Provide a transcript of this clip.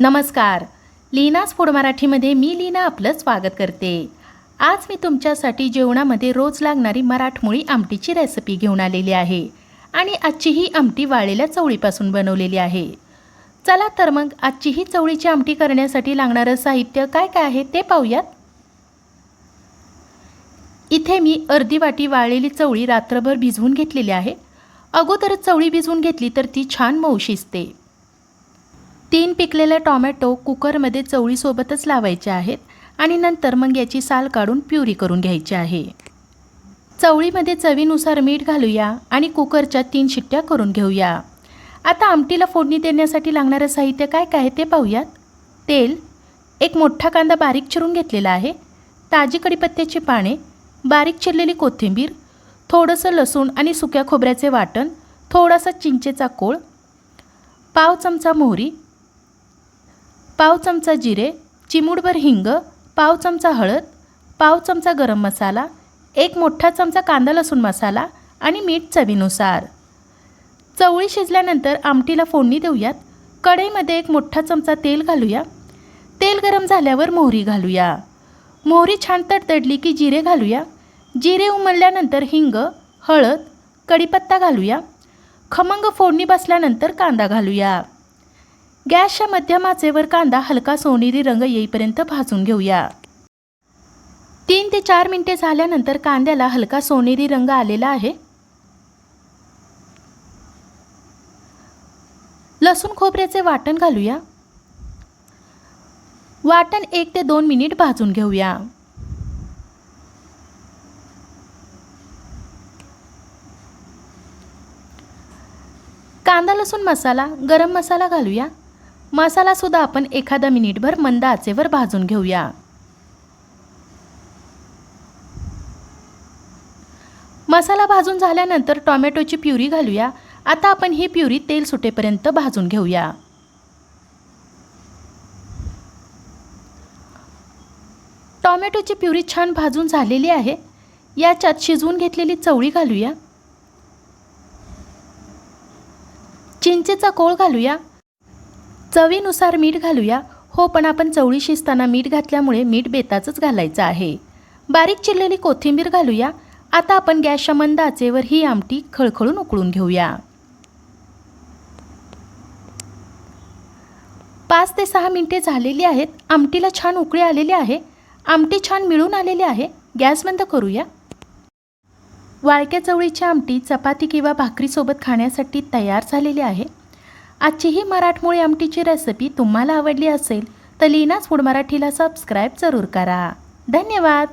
नमस्कार. लीनाज फूड मराठीमध्ये मी लीना आपलं स्वागत करते. आज मी तुमच्यासाठी जेवणामध्ये रोज लागणारी मराठमोळी आमटीची रेसिपी घेऊन आलेली आहे आणि आजची ही आमटी वाळलेल्या चवळीपासून बनवलेली आहे. चला तर मग आजची ही चवळीची आमटी करण्यासाठी लागणारं साहित्य काय काय आहे ते पाहूयात. इथे मी अर्धी वाटी वाळलेली चवळी रात्रभर भिजवून घेतलेली आहे. अगोदरच चवळी भिजवून घेतली तर ती छान मऊ शिजते. तीन पिकलेले टॉमॅटो कुकरमध्ये चवळीसोबतच लावायचे आहेत आणि नंतर मग याची साल काढून प्युरी करून घ्यायची आहे. चवळीमध्ये चवीनुसार मीठ घालूया आणि कुकरच्या तीन शिट्ट्या करून घेऊया. आता आमटीला फोडणी देण्यासाठी लागणारं साहित्य काय काय ते पाहूयात. तेल एक मोठा कांदा बारीक चिरून घेतलेला आहे ताजी कडीपत्त्याची पाने बारीक चिरलेली कोथिंबीर थोडंसं लसूण आणि सुक्या खोबऱ्याचे वाटण थोडासा चिंचेचा कोळ पाव चमचा मोहरी पाव चमचा जिरे चिमूडभर हिंग पाव चमचा हळद पाव चमचा गरम मसाला एक मोठा चमचा कांदा लसूण मसाला आणि मीठ चवीनुसार. चवळी शिजल्यानंतर आमटीला फोडणी देऊयात. कढईमध्ये एक मोठा चमचा तेल घालूया. तेल गरम झाल्यावर मोहरी घालूया. मोहरी छान तडतडली की जिरे घालूया. जिरे उमलल्यानंतर हिंग हळद कढीपत्ता घालूया. खमंग फोडणी बसल्यानंतर कांदा घालूया. गॅसच्या मध्यम आचेवर कांदा हलका सोनेरी रंग येईपर्यंत भाजून घेऊया. तीन ते चार मिनिटे झाल्यानंतर कांद्याला हलका सोनेरी रंग आलेला आहे. लसूण खोबऱ्याचे वाटण घालूया. वाटण एक ते दोन मिनिट भाजून घेऊया. कांदा लसूण मसाला गरम मसाला घालूया. मसालासुद्धा आपण एखादा मिनिटभर मंद आचेवर भाजून घेऊया. मसाला भाजून झाल्यानंतर टॉमॅटोची प्युरी घालूया. आता आपण ही प्युरी तेल सुटेपर्यंत भाजून घेऊया. टॉमॅटोची प्युरी छान भाजून झालेली आहे. याच्यात शिजवून घेतलेली चवळी घालूया. चिंचेचा कोळ घालूया. चवीनुसार मीठ घालूया. हो पण आपण चवळी शिजताना मीठ घातल्यामुळे मीठ बेताचंच घालायचं आहे. बारीक चिरलेली कोथिंबीर घालूया. आता आपण गॅसच्या मंद आचेवर ही आमटी खळखळून उकळून घेऊया. पाच ते सहा मिनिटे झालेली आहेत. आमटीला छान उकळी आलेली आहे. आमटी छान मिळून आलेली आहे. गॅस बंद करूया. वाळक्या चवळीची आमटी चपाती किंवा भाकरीसोबत खाण्यासाठी तयार झालेली आहे. आजची ही मराठमोळी आमटीची रेसिपी तुम्हाला आवडली असेल तर लीनाच फूड मराठीला सबस्क्राईब जरूर करा. धन्यवाद!